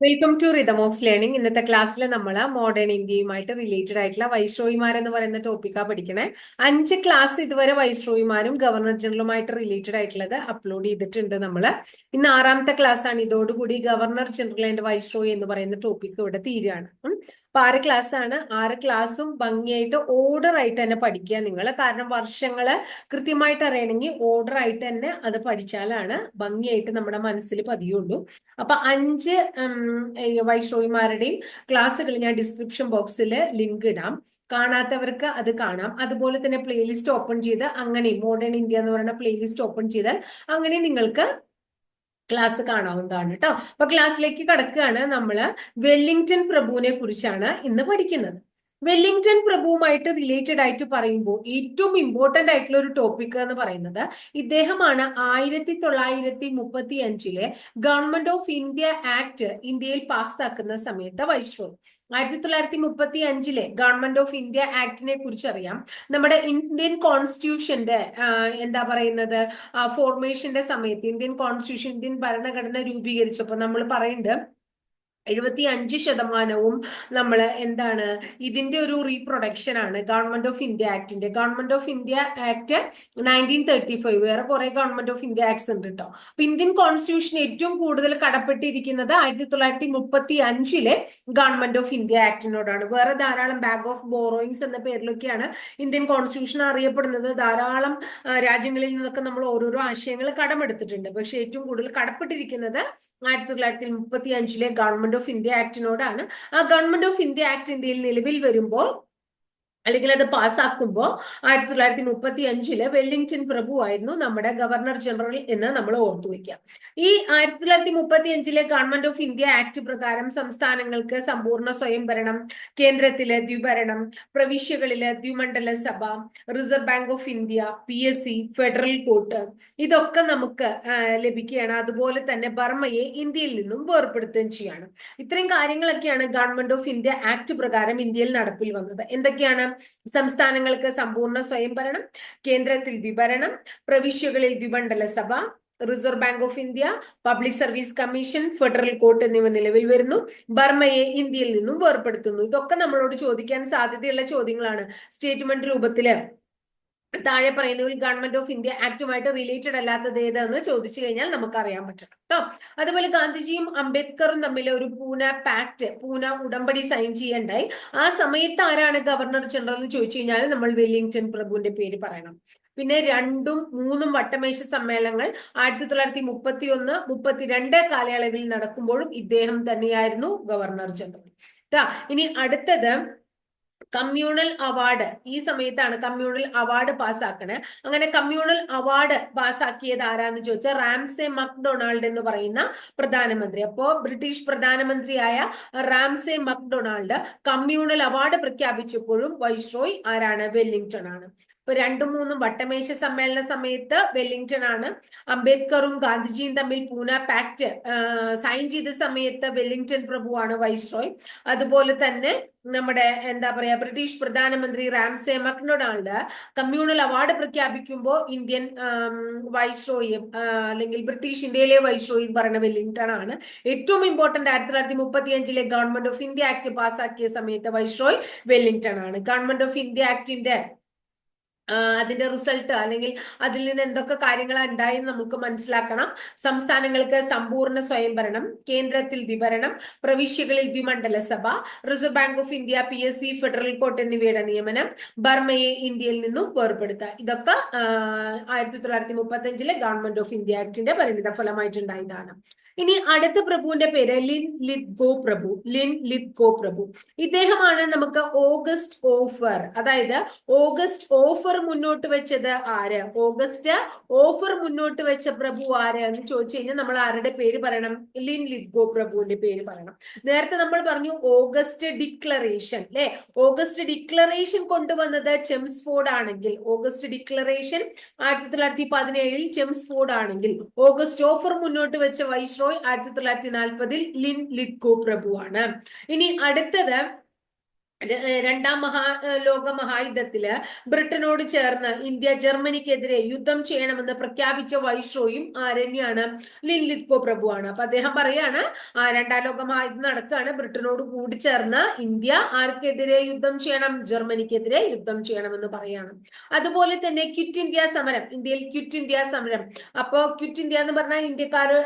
Welcome to rhythm of learning ഇന്നത്തെ ക്ലാസ്സിൽ നമ്മൾ മോഡേൺ ഇന്ത്യയുമായിട്ട് റിലേറ്റഡ് ആയിട്ടുള്ള വൈശ്രോയിമാർ എന്ന് പറയുന്ന ടോപ്പിക്കാണ് പഠിക്കണേ. അഞ്ച് ക്ലാസ് ഇതുവരെ വൈശ്രോയിമാരും ഗവർണർ ജനറലുമായിട്ട് റിലേറ്റഡ് ആയിട്ടുള്ളത് അപ്ലോഡ് ചെയ്തിട്ടുണ്ട് നമ്മൾ ഇന്ന് ആറാമത്തെ ക്ലാസ് ആണ്. ഇതോടുകൂടി ഗവർണർ ജനറൽ ആൻഡ് വൈശ്രോയി എന്ന് പറയുന്ന ടോപ്പിക് ഇവിടെ തീരുകയാണ്. അപ്പൊ ആറ് ക്ലാസ് ആണ്. ആറ് ക്ലാസ്സും ഭംഗിയായിട്ട് ഓർഡർ ആയിട്ട് തന്നെ പഠിക്കുക നിങ്ങൾ കാരണം വർഷങ്ങൾ കൃത്യമായിട്ട് അറിയണമെങ്കിൽ ഓർഡർ ആയിട്ട് തന്നെ അത് പഠിച്ചാലാണ് ഭംഗിയായിട്ട് നമ്മുടെ മനസ്സിൽ പതിയുള്ളൂ. അപ്പൊ അഞ്ച് വൈഷ്ണവിമാരുടെയും ക്ലാസ്സുകൾ ഞാൻ ഡിസ്ക്രിപ്ഷൻ ബോക്സിൽ ലിങ്ക് ഇടാം. കാണാത്തവർക്ക് അത് കാണാം. അതുപോലെ തന്നെ പ്ലേലിസ്റ്റ് ഓപ്പൺ ചെയ്ത് അങ്ങനെ മോഡേൺ ഇന്ത്യ എന്ന് പറയുന്ന പ്ലേലിസ്റ്റ് ഓപ്പൺ ചെയ്താൽ അങ്ങനെ നിങ്ങൾക്ക് ക്ലാസ് കാണാവുന്നതാണ് കേട്ടോ അപ്പൊ ക്ലാസ്സിലേക്ക് കടക്കുകയാണ് നമ്മൾ വെല്ലിംഗ്ടൺ പ്രഭുവിനെ കുറിച്ചാണ് ഇന്ന് പഠിക്കുന്നത്. വെല്ലിംഗ്ടൺ പ്രഭുവുമായിട്ട് റിലേറ്റഡ് ആയിട്ട് പറയുമ്പോൾ ഏറ്റവും ഇമ്പോർട്ടന്റ് ആയിട്ടുള്ള ഒരു ടോപ്പിക് എന്ന് പറയുന്നത് ഇദ്ദേഹമാണ് ആയിരത്തി തൊള്ളായിരത്തി മുപ്പത്തി അഞ്ചിലെ ഗവൺമെന്റ് ഓഫ് ഇന്ത്യ ആക്ട് ഇന്ത്യയിൽ പാസ്സാക്കുന്ന സമയത്ത് വൈശ്രോയി ആയിരത്തി തൊള്ളായിരത്തി മുപ്പത്തി അഞ്ചിലെ ഗവൺമെന്റ് ഓഫ് ഇന്ത്യ ആക്ടിനെ കുറിച്ച് അറിയാം നമ്മുടെ ഇന്ത്യൻ കോൺസ്റ്റിറ്റ്യൂഷന്റെ എന്താ പറയുന്നത് ഫോർമേഷന്റെ സമയത്ത് ഇന്ത്യൻ കോൺസ്റ്റിറ്റ്യൂഷൻ ഇന്ത്യൻ ഭരണഘടന രൂപീകരിച്ചപ്പോൾ നമ്മൾ പറയുന്നുണ്ട് എഴുപത്തി അഞ്ച് ശതമാനവും നമ്മൾ എന്താണ് ഇതിന്റെ ഒരു റീപ്രൊഡക്ഷൻ ആണ്. Government of India ആക്ടിന്റെ government of India act nineteen thirty five വേറെ കുറെ ഗവൺമെന്റ് ഓഫ് ഇന്ത്യ ആക്ട്സ് ഉണ്ട് കേട്ടോ അപ്പൊ ഇന്ത്യൻ കോൺസ്റ്റിറ്റ്യൂഷൻ ഏറ്റവും കൂടുതൽ കടപ്പെട്ടിരിക്കുന്നത് ആയിരത്തി തൊള്ളായിരത്തി മുപ്പത്തി അഞ്ചിലെ ഗവൺമെന്റ് ഓഫ് ഇന്ത്യ ആക്ടിനോടാണ് വേറെ ധാരാളം ബാഗ് ഓഫ് ബോറോയിങ്സ് എന്ന പേരിലൊക്കെയാണ് ഇന്ത്യൻ കോൺസ്റ്റിറ്റ്യൂഷൻ അറിയപ്പെടുന്നത്. ധാരാളം രാജ്യങ്ങളിൽ നിന്നൊക്കെ നമ്മൾ ഓരോരോ ആശയങ്ങൾ കടമെടുത്തിട്ടുണ്ട്. പക്ഷെ ഏറ്റവും കൂടുതൽ കടപ്പെട്ടിരിക്കുന്നത് ആയിരത്തി തൊള്ളായിരത്തി മുപ്പത്തി അഞ്ചിലെ ഗവൺമെന്റ് ഓഫ് ഇന്ത്യ ആക്ടിനോടാണ് ആ ഗവൺമെന്റ് ഓഫ് ഇന്ത്യ ആക്ട് ഇന്ത്യയിൽ നിലവിൽ വരുമ്പോൾ അല്ലെങ്കിൽ അത് പാസ്സാക്കുമ്പോൾ ആയിരത്തി തൊള്ളായിരത്തി മുപ്പത്തി അഞ്ചിൽ വെല്ലിംഗ്ടൺ പ്രഭു ആയിരുന്നു നമ്മുടെ ഗവർണർ ജനറൽ എന്ന് നമ്മൾ ഓർത്തു വയ്ക്കാം ഈ ആയിരത്തി തൊള്ളായിരത്തി മുപ്പത്തി അഞ്ചിലെ ഗവൺമെന്റ് ഓഫ് ഇന്ത്യ ആക്ട് പ്രകാരം സംസ്ഥാനങ്ങൾക്ക് സമ്പൂർണ സ്വയംഭരണം കേന്ദ്രത്തിലെ ദ്വിഭരണം പ്രവിശ്യകളിലെ ദ്വിമണ്ഡല സഭ reserve bank of India P S C federal court ഇതൊക്കെ നമുക്ക് ലഭിക്കുകയാണ്. അതുപോലെ തന്നെ ബർമ്മയെ ഇന്ത്യയിൽ നിന്നും വേർപ്പെടുത്തുകയും ചെയ്യാണ്. ഇത്രയും കാര്യങ്ങളൊക്കെയാണ് ഗവൺമെന്റ് ഓഫ് ഇന്ത്യ ആക്ട് പ്രകാരം ഇന്ത്യയിൽ നടപ്പിൽ വന്നത്. എന്തൊക്കെയാണ്? സംസ്ഥാനങ്ങൾക്ക് സമ്പൂർണ സ്വയംഭരണം കേന്ദ്രത്തിൽ വിവരണം പ്രവിശ്യകളിൽ ദ്വിമണ്ഡല സഭ reserve bank of India public service commission federal court എന്നിവ നിലവിൽ വരുന്നു. ബർമയെ ഇന്ത്യയിൽ നിന്നും വേർപ്പെടുത്തുന്നു ഇതൊക്കെ നമ്മളോട് ചോദിക്കാൻ സാധ്യതയുള്ള ചോദ്യങ്ങളാണ്. സ്റ്റേറ്റ്മെന്റ് രൂപത്തിൽ താഴെ പറയുന്നതിൽ ഗവൺമെന്റ് ഓഫ് ഇന്ത്യ ആക്ടുമായിട്ട് റിലേറ്റഡ് അല്ലാത്തത് ഏതെന്ന് ചോദിച്ചു കഴിഞ്ഞാൽ നമുക്ക് അറിയാൻ പറ്റണം കേട്ടോ അതുപോലെ ഗാന്ധിജിയും അംബേദ്കറും തമ്മിൽ ഒരു പൂന പാക്ട് പൂന ഉടമ്പടി സൈൻ ചെയ്യണ്ടായി. ആ സമയത്ത് ആരാണ് ഗവർണർ ജനറൽ എന്ന് ചോദിച്ചു കഴിഞ്ഞാൽ നമ്മൾ വെല്ലിംഗ്ടൺ പ്രഭുവിന്റെ പേര് പറയണം. പിന്നെ രണ്ടും മൂന്നും വട്ടമേശ സമ്മേളനങ്ങൾ ആയിരത്തി തൊള്ളായിരത്തി മുപ്പത്തി ഒന്ന് മുപ്പത്തിരണ്ട് കാലയളവിൽ നടക്കുമ്പോഴും ഇദ്ദേഹം തന്നെയായിരുന്നു ഗവർണർ ജനറൽ ഇനി അടുത്തത് കമ്മ്യൂണൽ അവാർഡ് ഈ സമയത്താണ് കമ്മ്യൂണൽ അവാർഡ് പാസ്സാക്കണേ അങ്ങനെ കമ്മ്യൂണൽ അവാർഡ് പാസ്സാക്കിയത് ആരാന്ന് ചോദിച്ചാൽ റാംസെ മക്ഡൊണാൾഡ് എന്ന് പറയുന്ന പ്രധാനമന്ത്രി. അപ്പോ ബ്രിട്ടീഷ് പ്രധാനമന്ത്രിയായ റാംസെ മക്ഡൊണാൾഡ് കമ്മ്യൂണൽ അവാർഡ് പ്രഖ്യാപിച്ചപ്പോഴും വൈസ്രോയ് ആരാണ്? വെല്ലിംഗ്ടൺ ആണ് ഇപ്പൊ രണ്ടും മൂന്നും വട്ടമേശ സമ്മേളന സമയത്ത് വെല്ലിംഗ്ടൺ ആണ് അംബേദ്കറും ഗാന്ധിജിയും തമ്മിൽ പൂന പാക്ട് സൈൻ ചെയ്ത സമയത്ത് വെല്ലിംഗ്ടൺ പ്രഭുവാണ് വൈസ്രോയ് അതുപോലെ തന്നെ നമ്മുടെ എന്താ പറയാ ബ്രിട്ടീഷ് പ്രധാനമന്ത്രി റാംസെ മക്ഡൊണാൾഡ് കമ്മ്യൂണൽ അവാർഡ് പ്രഖ്യാപിക്കുമ്പോൾ ഇന്ത്യൻ വൈസ്രോയും അല്ലെങ്കിൽ ബ്രിട്ടീഷ് ഇന്ത്യയിലെ വൈസ്രോയും പറയുന്ന വെല്ലിംഗ്ടൺ ആണ് ഏറ്റവും ഇമ്പോർട്ടന്റ് ആയിരത്തി തൊള്ളായിരത്തി മുപ്പത്തി അഞ്ചിലെ ഗവൺമെന്റ് ഓഫ് ഇന്ത്യ ആക്ട് പാസ്സാക്കിയ സമയത്ത് വൈസ്രോയ് വെല്ലിംഗ്ടൺ ആണ് ഗവൺമെന്റ് ഓഫ് ഇന്ത്യ ആക്ടിന്റെ അതിന്റെ റിസൾട്ട് അല്ലെങ്കിൽ അതിൽ നിന്ന് എന്തൊക്കെ കാര്യങ്ങളാണ് ഉണ്ടായെന്ന് നമുക്ക് മനസ്സിലാക്കണം. സംസ്ഥാനങ്ങൾക്ക് സമ്പൂർണ സ്വയംഭരണം കേന്ദ്രത്തിൽ ദ്വിഭരണം പ്രവിശ്യകളിൽ ദ്വിമണ്ഡല സഭ reserve bank of India P S C federal court എന്നിവയുടെ നിയമനം ബർമയെ ഇന്ത്യയിൽ നിന്നും വേർപെടുത്തുക ഇതൊക്കെ ആയിരത്തി തൊള്ളായിരത്തി മുപ്പത്തി അഞ്ചിലെ ഗവൺമെന്റ് ഓഫ് ഇന്ത്യ ആക്ടിന്റെ പരിണിത ഫലമായിട്ടുണ്ടായതാണ് ഇനി അടുത്ത പ്രഭുവിന്റെ പേര് ലിൻ ലിത് ഗോ പ്രഭു ലിൻ ലിത് ഗോ പ്രഭു. ഇദ്ദേഹമാണ് നമുക്ക് ഓഗസ്റ്റ് ഓഫർ അതായത് ഓഗസ്റ്റ് ഓഫർ മുന്നോട്ട് വെച്ചത് ആര്? ഓഗസ്റ്റ് ഓഫർ മുന്നോട്ട് വെച്ച പ്രഭു ആര് എന്ന് ചോദിച്ചു കഴിഞ്ഞാൽ നമ്മൾ ആരുടെ പേര് പറയണം? ലിൻ ലിത് ഗോ പ്രഭുവിന്റെ പേര് പറയണം. നേരത്തെ നമ്മൾ പറഞ്ഞു ഓഗസ്റ്റ് ഡിക്ലറേഷൻ അല്ലെ? ഓഗസ്റ്റ് ഡിക്ലറേഷൻ കൊണ്ടുവന്നത് ചെംസ്ഫോർഡ് ആണെങ്കിൽ ഓഗസ്റ്റ് ഡിക്ലറേഷൻ ആയിരത്തി തൊള്ളായിരത്തി പതിനേഴിൽ ചെംസ്ഫോർഡ് ആണെങ്കിൽ ഓഗസ്റ്റ് ഓഫർ മുന്നോട്ട് വെച്ച വൈസ്രോയ് ആയിരത്തി തൊള്ളായിരത്തി നാൽപ്പതിൽ ലിൻ ലിത്കോ പ്രഭുവാണ് ഇനി അടുത്തത് രണ്ടാം മഹാ ലോക മഹായുദ്ധത്തിൽ ബ്രിട്ടനോട് ചേർന്ന് ഇന്ത്യ ജർമ്മനിക്കെതിരെ യുദ്ധം ചെയ്യണമെന്ന് പ്രഖ്യാപിച്ച വൈസ്രോയും ആരണ്യാണ് ലിൻലിത്കോ പ്രഭുവാണ്. അപ്പൊ അദ്ദേഹം പറയാണ് രണ്ടാം ലോക മഹായുദ്ധം നടക്കുകയാണ് ബ്രിട്ടനോട് കൂടി ചേർന്ന് ഇന്ത്യ ആർക്കെതിരെ യുദ്ധം ചെയ്യണം? ജർമ്മനിക്കെതിരെ യുദ്ധം ചെയ്യണമെന്ന് പറയാണ്. അതുപോലെ തന്നെ ക്വിറ്റ് ഇന്ത്യ സമരം ഇന്ത്യയിൽ ക്വിറ്റ് ഇന്ത്യ സമരം. അപ്പോ ക്വിറ്റ് ഇന്ത്യ എന്ന് പറഞ്ഞാൽ ഇന്ത്യക്കാര്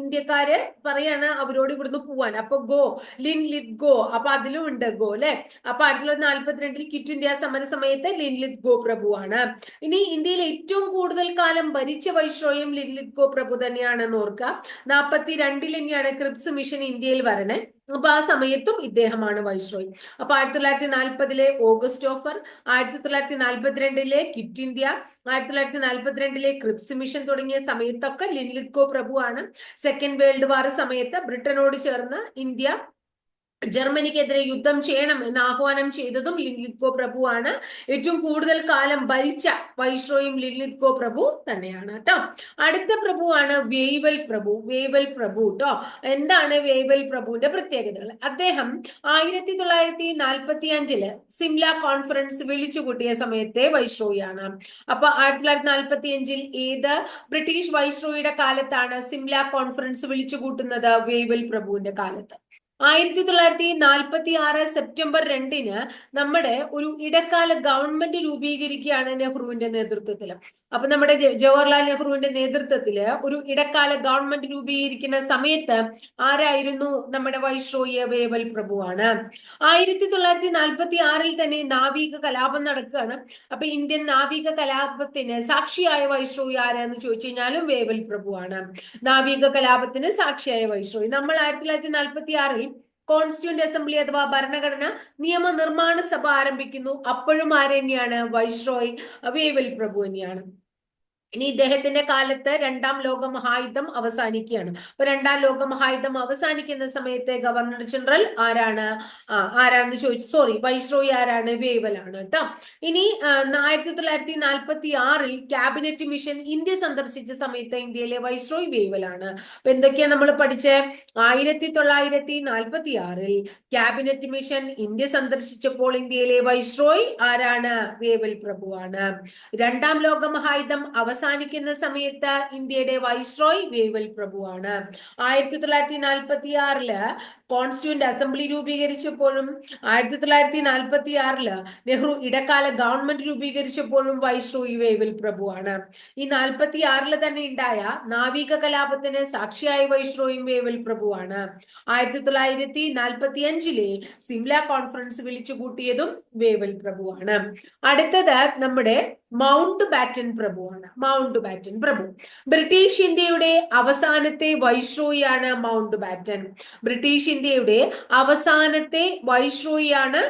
ഇന്ത്യക്കാര് പറയാണ് അവരോട് ഇവിടുന്ന് പോവാൻ. അപ്പൊ ഗോ ലിൻ ലിത് ഗോ. അപ്പൊ അതിലും ഉണ്ട് ഗോ അല്ലെ? അപ്പൊ ആയിരത്തി തൊള്ളായിരത്തി നാല്പത്തിരണ്ടിൽ ക്വിറ്റ് ഇന്ത്യ സമര സമയത്ത് ലിൻലിത് ഗോ പ്രഭുവാണ് ഇനി ഇന്ത്യയിൽ ഏറ്റവും കൂടുതൽ കാലം ഭരിച്ച വൈശ്രോയും ലിൻലിത് ഗോപ്രഭു തന്നെയാണെന്ന് ഓർക്കുക. നാൽപ്പത്തി രണ്ടിൽ തന്നെയാണ് ക്രിപ്സ് മിഷൻ ഇന്ത്യയിൽ വരണേ. അപ്പൊ ആ സമയത്തും ഇദ്ദേഹമാണ് വൈസ്രോയ് അപ്പൊ ആയിരത്തി തൊള്ളായിരത്തി നാൽപ്പതിലെ ഓഗസ്റ്റ് ഓഫർ ആയിരത്തി തൊള്ളായിരത്തി നാൽപ്പത്തിരണ്ടിലെ കിറ്റ് ഇന്ത്യ ആയിരത്തി തൊള്ളായിരത്തി നാൽപ്പത്തിരണ്ടിലെ ക്രിപ്സ് മിഷൻ തുടങ്ങിയ സമയത്തൊക്കെ ലിൻലിത് ഗോ പ്രഭുവാണ് സെക്കൻഡ് വേൾഡ് വാർ സമയത്ത് ബ്രിട്ടനോട് ചേർന്ന് ഇന്ത്യ ജർമ്മനിക്കെതിരെ യുദ്ധം ചെയ്യണം എന്ന് ആഹ്വാനം ചെയ്തതും ലിൻലിത്കോ പ്രഭുവാണ്. ഏറ്റവും കൂടുതൽ കാലം ഭരിച്ച വൈസ്രോയും ലിൻലിത്കോ പ്രഭു തന്നെയാണ് കേട്ടോ. അടുത്ത പ്രഭുവാണ് വേവൽ പ്രഭു. വേവൽ പ്രഭു കേട്ടോ എന്താണ് വേവൽ പ്രഭുവിന്റെ പ്രത്യേകതകൾ? അദ്ദേഹം ആയിരത്തി തൊള്ളായിരത്തി നാൽപ്പത്തി അഞ്ചിൽ സിംല കോൺഫറൻസ് വിളിച്ചു കൂട്ടിയ സമയത്തെ വൈശ്രോയാണ് അപ്പൊ ആയിരത്തി തൊള്ളായിരത്തി നാൽപ്പത്തി അഞ്ചിൽ ഏത് ബ്രിട്ടീഷ് വൈസ്രോയുടെ കാലത്താണ് സിംല കോൺഫറൻസ് വിളിച്ചു കൂട്ടുന്നത് വേവൽ പ്രഭുവിന്റെ കാലത്ത്? ആയിരത്തി തൊള്ളായിരത്തി നാൽപ്പത്തി ആറ് സെപ്റ്റംബർ രണ്ടിന് നമ്മുടെ ഒരു ഇടക്കാല ഗവൺമെന്റ് രൂപീകരിക്കുകയാണ് നെഹ്റുവിന്റെ നേതൃത്വത്തിൽ അപ്പൊ നമ്മുടെ ജവഹർലാൽ നെഹ്റുവിന്റെ നേതൃത്വത്തിൽ ഒരു ഇടക്കാല ഗവൺമെന്റ് രൂപീകരിക്കുന്ന സമയത്ത് ആരായിരുന്നു നമ്മുടെ വൈശ്രോയ വേവൽ പ്രഭുവാണ്. ആയിരത്തി തൊള്ളായിരത്തി നാൽപ്പത്തി ആറിൽ തന്നെ നാവിക കലാപം നടക്കുകയാണ്. അപ്പൊ ഇന്ത്യൻ നാവിക കലാപത്തിന് സാക്ഷിയായ വൈശ്രോയി ആരാന്ന് ചോദിച്ചു കഴിഞ്ഞാലും വേവൽ പ്രഭുവാണ്. നാവിക കലാപത്തിന് സാക്ഷിയായ വൈശ്രോയി. നമ്മൾ ആയിരത്തി തൊള്ളായിരത്തി നാൽപ്പത്തി ആറിൽ കോൺസ്റ്റിറ്റ്യൂന്റ് അസംബ്ലി അഥവാ ഭരണഘടന നിയമനിർമ്മാണ സഭ ആരംഭിക്കുന്നു. അപ്പോഴും ആരെന്നെയാണ് വൈസ്രോയ് വേവൽ പ്രഭു തന്നെയാണ്. ഇനി ഇദ്ദേഹത്തിന്റെ കാലത്ത് രണ്ടാം ലോക മഹായുദ്ധം അവസാനിക്കുകയാണ്. അപ്പൊ രണ്ടാം ലോക മഹായുദ്ധം അവസാനിക്കുന്ന സമയത്തെ ഗവർണർ ജനറൽ ആരാണ്? ആരാന്ന് ചോദിച്ചു സോറി വൈസ്രോയി ആരാണ്? വേവലാണ് കേട്ടോ. ഇനി ആയിരത്തി തൊള്ളായിരത്തി നാൽപ്പത്തി ആറിൽ ക്യാബിനറ്റ് മിഷൻ ഇന്ത്യ സന്ദർശിച്ച സമയത്ത് ഇന്ത്യയിലെ വൈസ്രോയ് വേവലാണ് അപ്പൊ എന്തൊക്കെയാ നമ്മൾ പഠിച്ച്? ആയിരത്തി തൊള്ളായിരത്തി നാൽപ്പത്തി ആറിൽ ക്യാബിനറ്റ് മിഷൻ ഇന്ത്യ സന്ദർശിച്ചപ്പോൾ ഇന്ത്യയിലെ വൈസ്രോയി ആരാണ്? വേവൽ പ്രഭുവാണ് രണ്ടാം ലോക മഹായുദ്ധം അവസാനിക്കുന്ന സമയത്ത് ഇന്ത്യയുടെ വൈസ്രോയ് വേവൽ പ്രഭുവാണ്. ആയിരത്തി തൊള്ളായിരത്തി നാൽപ്പത്തി ആറിൽ കോൺസ്റ്റിറ്റ്യൂന്റ് അസംബ്ലി രൂപീകരിച്ചപ്പോഴും ആയിരത്തി തൊള്ളായിരത്തി നാൽപ്പത്തി ആറിൽ നെഹ്റു ഇടക്കാല ഗവൺമെന്റ് രൂപീകരിച്ചപ്പോഴും വൈശ്രൂയി വേവൽ പ്രഭുവാണ്. ഈ നാൽപ്പത്തി ആറിൽ തന്നെ ഉണ്ടായ നാവിക കലാപത്തിന് സാക്ഷിയായ വൈസ്രോയും വേവൽ പ്രഭുവാണ്. ആയിരത്തി തൊള്ളായിരത്തി നാൽപ്പത്തി അഞ്ചിലെ സിംല കോൺഫറൻസ് വിളിച്ചു കൂട്ടിയതും വേവൽ പ്രഭുവാണ്. അടുത്തത് നമ്മുടെ മൗണ്ട് ബാറ്റൻ പ്രഭുവാണ്. മൗണ്ട് ബാറ്റൻ പ്രഭു. ബ്രിട്ടീഷ് ഇന്ത്യയുടെ അവസാനത്തെ വൈസ്രോയിയാണ് മൗണ്ട് ബാറ്റൻ. ബ്രിട്ടീഷ് ഇന്ത്യയുടെ അവസാനത്തെ വൈസ്രോയിയാണ്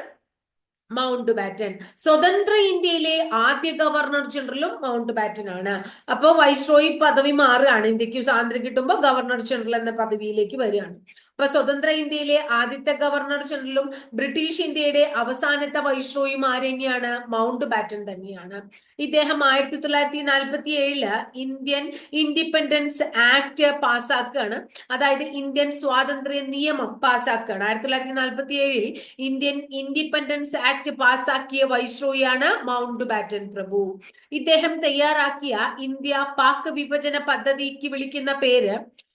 മൗണ്ട് ബാറ്റൻ. സ്വതന്ത്ര ഇന്ത്യയിലെ ആദ്യ ഗവർണർ ജനറലും മൗണ്ട് ബാറ്റൻ ആണ് അപ്പൊ വൈസ്രോയി പദവി മാറുകയാണ്. ഇന്ത്യയ്ക്ക് സ്വാതന്ത്ര്യം കിട്ടുമ്പോൾ ഗവർണർ ജനറൽ എന്ന പദവിയിലേക്ക് വരികയാണ്. അപ്പൊ സ്വതന്ത്ര ഇന്ത്യയിലെ ആദ്യത്തെ ഗവർണർ ജനറലും ബ്രിട്ടീഷ് ഇന്ത്യയുടെ അവസാനത്തെ വൈസ്രോയും ആരെന്നെയാണ്? മൗണ്ട് ബാറ്റൺ തന്നെയാണ്. ഇദ്ദേഹം ആയിരത്തി തൊള്ളായിരത്തി നാൽപ്പത്തി ഏഴിൽ ഇന്ത്യൻ ഇൻഡിപെൻഡൻസ് ആക്ട് പാസ്സാക്കുകയാണ്. അതായത് ഇന്ത്യൻ സ്വാതന്ത്ര്യ നിയമം പാസ്സാക്കുകയാണ്. ആയിരത്തി തൊള്ളായിരത്തി നാൽപ്പത്തി ഏഴിൽ ഇന്ത്യൻ ഇൻഡിപെൻഡൻസ് ആക്ട് പാസ്സാക്കിയ വൈസ്രോയാണ് മൗണ്ട് ബാറ്റൺ പ്രഭു. ഇദ്ദേഹം തയ്യാറാക്കിയ ഇന്ത്യ പാക് വിഭജന പദ്ധതിക്ക് വിളിക്കുന്ന പേര്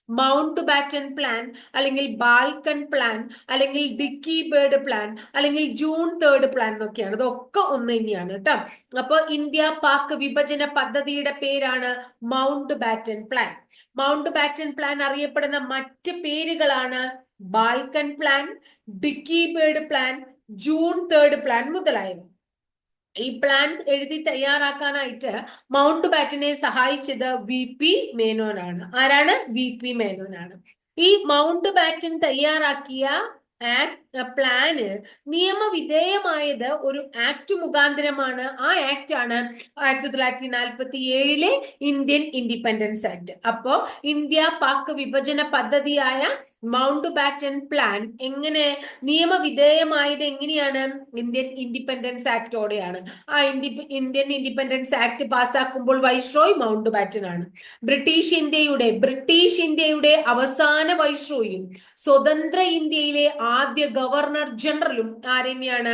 മൗണ്ട് ബാറ്റൻ പ്ലാൻ അല്ലെങ്കിൽ ബാൽക്കൺ പ്ലാൻ അല്ലെങ്കിൽ ഡിക്കി ബേർഡ് പ്ലാൻ അല്ലെങ്കിൽ ജൂൺ തേർഡ് പ്ലാൻ എന്നൊക്കെയാണ്. ഇതൊക്കെ ഒന്ന് തന്നെയാണ് കേട്ടോ. അപ്പൊ ഇന്ത്യ പാക് വിഭജന പദ്ധതിയുടെ പേരാണ് Mountbatten plan Mountbatten plan അറിയപ്പെടുന്ന മറ്റ് പേരുകളാണ് Balkan plan Dickie Bird plan June third plan മുതലായവ. ഈ പ്ലാൻ എഴുതി തയ്യാറാക്കാനായിട്ട് മൗണ്ട് ബാറ്റിനെ സഹായിച്ചത് വി പി മേനോനാണ്. ആരാണ്? വി പി മേനോനാണ്. ഈ മൗണ്ട് ബാറ്റൻ തയ്യാറാക്കിയ ആക്ട് പ്ലാന് നിയമവിധേയമായത് ഒരു ആക്ട് മുഖാന്തരമാണ്. ആ ആക്ട് ആണ് ആയിരത്തി തൊള്ളായിരത്തി നാൽപ്പത്തി ഏഴിലെ ഇന്ത്യൻ ഇൻഡിപെൻഡൻസ് ആക്ട് അപ്പോ ഇന്ത്യ പാക് വിഭജന പദ്ധതിയായ മൗണ്ട് ബാറ്റൻ പ്ലാൻ എങ്ങനെ നിയമവിധേയമായത് എങ്ങനെയാണ്? ഇന്ത്യൻ ഇൻഡിപെൻഡൻസ് ആക്ടോടെയാണ് ആ ഇന്ത്യ ഇന്ത്യൻ ഇൻഡിപെൻഡൻസ് ആക്ട് പാസ്സാക്കുമ്പോൾ വൈസ്രോയ് മൗണ്ട് ബാറ്റൻ ആണ്. ബ്രിട്ടീഷ് ഇന്ത്യയുടെ ബ്രിട്ടീഷ് ഇന്ത്യയുടെ അവസാന വൈസ്രോയും സ്വതന്ത്ര ഇന്ത്യയിലെ ആദ്യ ഗവർണർ ജനറലും ആരെന്നെയാണ്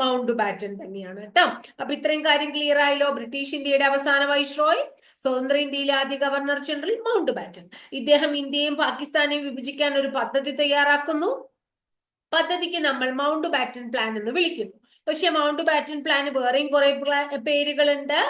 മൗണ്ട് ബാറ്റൻ തന്നെയാണ് കേട്ടോ. അപ്പൊ ഇത്രയും കാര്യം ക്ലിയർ ആയല്ലോ. ബ്രിട്ടീഷ് ഇന്ത്യയുടെ അവസാന വൈസ്രോയ് സ്വതന്ത്ര ഇന്ത്യയിലെ ആദ്യ ഗവർണർ ജനറൽ മൗണ്ട് ബാറ്റൻ. ഇദ്ദേഹം ഇന്ത്യയും പാകിസ്ഥാനെയും വിഭജിക്കാൻ ഒരു പദ്ധതി തയ്യാറാക്കുന്നു. പദ്ധതിക്ക് നമ്മൾ മൗണ്ട് ബാറ്റൻ പ്ലാൻ എന്ന് വിളിക്കുന്നു. പക്ഷെ മൗണ്ട് ബാറ്റൻ പ്ലാൻ വേറെയും കുറെ പേരുകളുണ്ട്.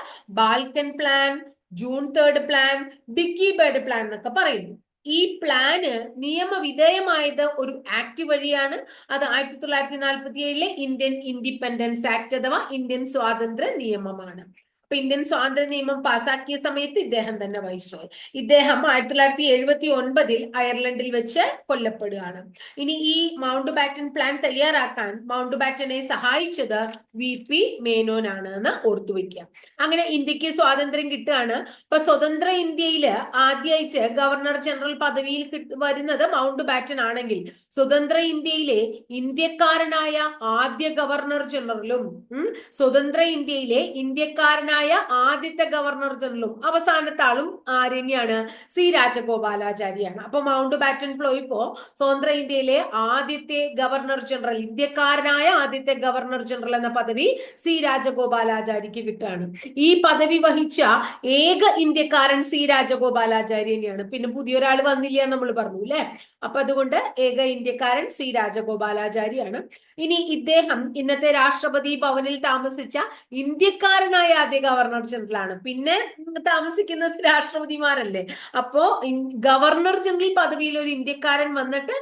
Balkan plan June third plan Dickie Bird plan എന്നൊക്കെ പറയുന്നു. ഈ പ്ലാന് നിയമവിധേയമായത് ഒരു ആക്ട് വഴിയാണ്. അത് ആയിരത്തി തൊള്ളായിരത്തി നാൽപ്പത്തി ഏഴിലെ ഇന്ത്യൻ ഇൻഡിപെൻഡൻസ് ആക്ട് അഥവാ ഇന്ത്യൻ സ്വാതന്ത്ര്യ നിയമമാണ് അപ്പൊ ഇന്ത്യൻ സ്വാതന്ത്ര്യ നിയമം പാസാക്കിയ സമയത്ത് ഇദ്ദേഹം തന്നെ വൈസ്രോയ് ഇദ്ദേഹം ആയിരത്തി തൊള്ളായിരത്തി എഴുപത്തി ഒൻപതിൽ അയർലൻഡിൽ വെച്ച് കൊല്ലപ്പെടുകയാണ്. ഇനി ഈ മൗണ്ട് ബാറ്റൻ പ്ലാൻ തയ്യാറാക്കാൻ മൗണ്ട് ബാറ്റനെ സഹായിച്ചത് വി പി മേനോൻ ആണ് എന്ന് ഓർത്തു വെക്കുക അങ്ങനെ ഇന്ത്യയ്ക്ക് സ്വാതന്ത്ര്യം കിട്ടുകയാണ്. ഇപ്പൊ സ്വതന്ത്ര ഇന്ത്യയിൽ ആദ്യമായിട്ട് ഗവർണർ ജനറൽ പദവിയിൽ വരുന്നത് മൗണ്ട് ബാറ്റൻ ആണെങ്കിൽ സ്വതന്ത്ര ഇന്ത്യയിലെ ഇന്ത്യക്കാരനായ ആദ്യ ഗവർണർ ജനറലും സ്വതന്ത്ര ഇന്ത്യയിലെ ഇന്ത്യക്കാരനായ ആദ്യത്തെ ഗവർണർ ജനറലും അവസാനത്തെ ആളും ആരെന്നെയാണ് സി രാജഗോപാലാചാര്യാണ് അപ്പൊ മൗണ്ട് ബാറ്റൻ പ്ലോയിപ്പോ സ്വതന്ത്ര ഇന്ത്യയിലെ ആദ്യത്തെ ഗവർണർ ജനറൽ ഇന്ത്യക്കാരനായ ആദ്യത്തെ ഗവർണർ ജനറൽ എന്ന പദവി സി രാജഗോപാലാചാര്യക്ക് കിട്ടാണ്. ഈ പദവി വഹിച്ച ഏക ഇന്ത്യക്കാരൻ സി രാജഗോപാലാചാര്യനെയാണ്. പിന്നെ പുതിയൊരാൾ വന്നില്ല നമ്മൾ പറഞ്ഞു അല്ലെ അപ്പൊ അതുകൊണ്ട് ഏക ഇന്ത്യക്കാരൻ സി രാജഗോപാലാചാര്യാണ് ഇനി ഇദ്ദേഹം ഇന്നത്തെ രാഷ്ട്രപതി ഭവനിൽ താമസിച്ച ഇന്ത്യക്കാരനായ ആദ്യ ഗവർണർ ജനറലാണ് പിന്നെ താമസിക്കുന്നത് രാഷ്ട്രപതിമാരല്ലേ? അപ്പോ ഗവർണർ ജനറൽ പദവിയിൽ ഒരു ഇന്ത്യക്കാരൻ വന്നിട്ട്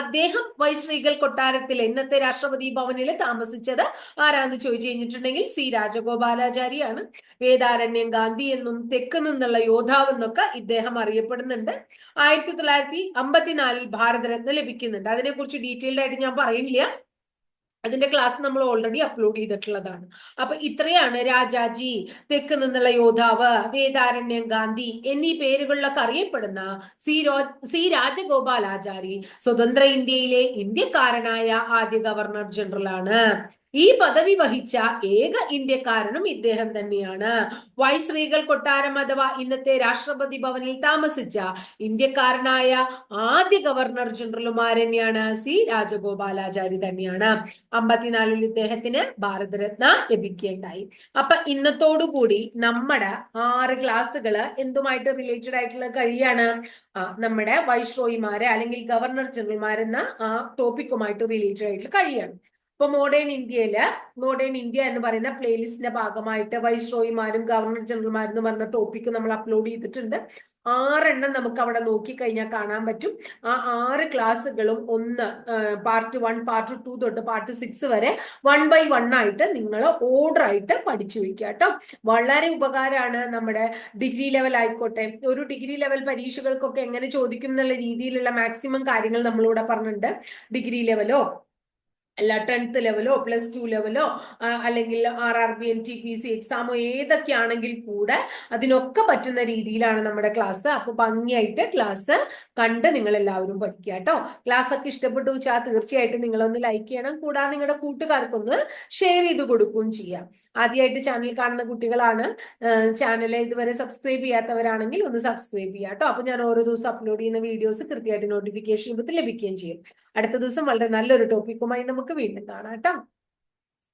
അദ്ദേഹം വൈശ്രീകൾ കൊട്ടാരത്തിൽ ഇന്നത്തെ രാഷ്ട്രപതി ഭവനിൽ താമസിച്ചത് ആരാന്ന് ചോദിച്ചു കഴിഞ്ഞിട്ടുണ്ടെങ്കിൽ സി രാജഗോപാലാചാരിയാണ്. വേദാരണ്യം ഗാന്ധി എന്നും തെക്ക് നിന്നുള്ള യോദ്ധാവ് എന്നൊക്കെ ഇദ്ദേഹം അറിയപ്പെടുന്നുണ്ട്. ആയിരത്തി തൊള്ളായിരത്തി അമ്പത്തിനാലിൽ ഭാരതരത്ന ലഭിക്കുന്നുണ്ട്. അതിനെക്കുറിച്ച് ഡീറ്റെയിൽഡ് ആയിട്ട് ഞാൻ പറയുന്നില്ല അതിന്റെ ക്ലാസ് നമ്മൾ ഓൾറെഡി അപ്ലോഡ് ചെയ്തിട്ടുള്ളതാണ്. അപ്പൊ ഇത്രയാണ് രാജാജി തെക്ക് നിന്നുള്ള യോദ്ധാവ് വേദാരണ്യം ഗാന്ധി എന്നീ പേരുകളിലൊക്കെ അറിയപ്പെടുന്ന സി രോ സി രാജഗോപാലാചാരി സ്വതന്ത്ര ഇന്ത്യയിലെ ഇന്ത്യക്കാരനായ ആദ്യ ഗവർണർ ജനറൽ ആണ്. ഈ പദവി വഹിച്ച ഏക ഇന്ത്യക്കാരനും ഇദ്ദേഹം തന്നെയാണ്. വൈസ്രീകൾ കൊട്ടാരം അഥവാ ഇന്നത്തെ രാഷ്ട്രപതി ഭവനിൽ താമസിച്ച ഇന്ത്യക്കാരനായ ആദ്യ ഗവർണർ ജനറലുമാരനെയാണ് സി രാജഗോപാലാചാരി തന്നെയാണ്. അമ്പത്തിനാലിൽ ഇദ്ദേഹത്തിന് ഭാരതരത്ന ലഭിക്കുകയുണ്ടായി. അപ്പൊ ഇന്നത്തോടുകൂടി നമ്മുടെ ആറ് ക്ലാസ്സുകൾ എന്തുമായിട്ട് റിലേറ്റഡ് ആയിട്ടുള്ള കഴിയാണ്? നമ്മുടെ വൈസ്രോയിമാരെ അല്ലെങ്കിൽ ഗവർണർ ജനറൽമാരെന്ന ആ ടോപ്പിക്കുമായിട്ട് റിലേറ്റഡ് ആയിട്ടുള്ള കഴിയാണ്. ഇപ്പൊ മോഡേൺ ഇന്ത്യയിൽ മോഡേൺ ഇന്ത്യ എന്ന് പറയുന്ന പ്ലേലിസ്റ്റിന്റെ ഭാഗമായിട്ട് വൈസ്രോയിമാരും ഗവർണർ ജനറൽമാരും എന്ന് ടോപ്പിക്ക് നമ്മൾ അപ്ലോഡ് ചെയ്തിട്ടുണ്ട്. ആറെണ്ണം നമുക്ക് അവിടെ നോക്കിക്കഴിഞ്ഞാൽ കാണാൻ പറ്റും. ആ ആറ് ക്ലാസ്സുകളും ഒന്ന് പാർട്ട് വൺ പാർട്ട് ടു തൊട്ട് പാർട്ട് സിക്സ് വരെ വൺ ബൈ വൺ ആയിട്ട് നിങ്ങൾ ഓർഡർ ആയിട്ട് പഠിച്ചു വയ്ക്കുക കേട്ടോ. വളരെ ഉപകാരമാണ് നമ്മുടെ ഡിഗ്രി ലെവൽ ആയിക്കോട്ടെ. ഒരു ഡിഗ്രി ലെവൽ പരീക്ഷകൾക്കൊക്കെ എങ്ങനെ ചോദിക്കും എന്നുള്ള രീതിയിലുള്ള മാക്സിമം കാര്യങ്ങൾ നമ്മളിവിടെ പറഞ്ഞിട്ടുണ്ട്. ഡിഗ്രി ലെവലോ അല്ല ടെൻത്ത് ലെവലോ പ്ലസ് ടു ലെവലോ അല്ലെങ്കിൽ R R B N T P C എക്സാമോ ഏതൊക്കെ ആണെങ്കിൽ കൂടെ അതിനൊക്കെ പറ്റുന്ന രീതിയിലാണ് നമ്മുടെ ക്ലാസ് അപ്പൊ ഭംഗിയായിട്ട് ക്ലാസ് കണ്ട് നിങ്ങൾ എല്ലാവരും പഠിക്കുക കേട്ടോ. ക്ലാസ് ഒക്കെ ഇഷ്ടപ്പെട്ടു വെച്ചാൽ തീർച്ചയായിട്ടും നിങ്ങളൊന്ന് ലൈക്ക് ചെയ്യണം. കൂടാതെ നിങ്ങളുടെ കൂട്ടുകാർക്കൊന്ന് ഷെയർ ചെയ്ത് കൊടുക്കുകയും ചെയ്യാം. ആദ്യമായിട്ട് ചാനൽ കാണുന്ന കുട്ടികളാണ് ചാനൽ ഇതുവരെ സബ്സ്ക്രൈബ് ചെയ്യാത്തവരാണെങ്കിൽ ഒന്ന് സബ്സ്ക്രൈബ് ചെയ്യാം കേട്ടോ. അപ്പൊ ഞാൻ ഓരോ ദിവസം അപ്ലോഡ് ചെയ്യുന്ന വീഡിയോസ് കൃത്യമായിട്ട് നോട്ടിഫിക്കേഷൻ രൂപത്തിൽ ലഭിക്കുകയും ചെയ്യും. അടുത്ത ദിവസം വളരെ നല്ലൊരു ടോപ്പിക്കുമായി നമുക്ക് വീണ്ടും കാണാം കേട്ടോ.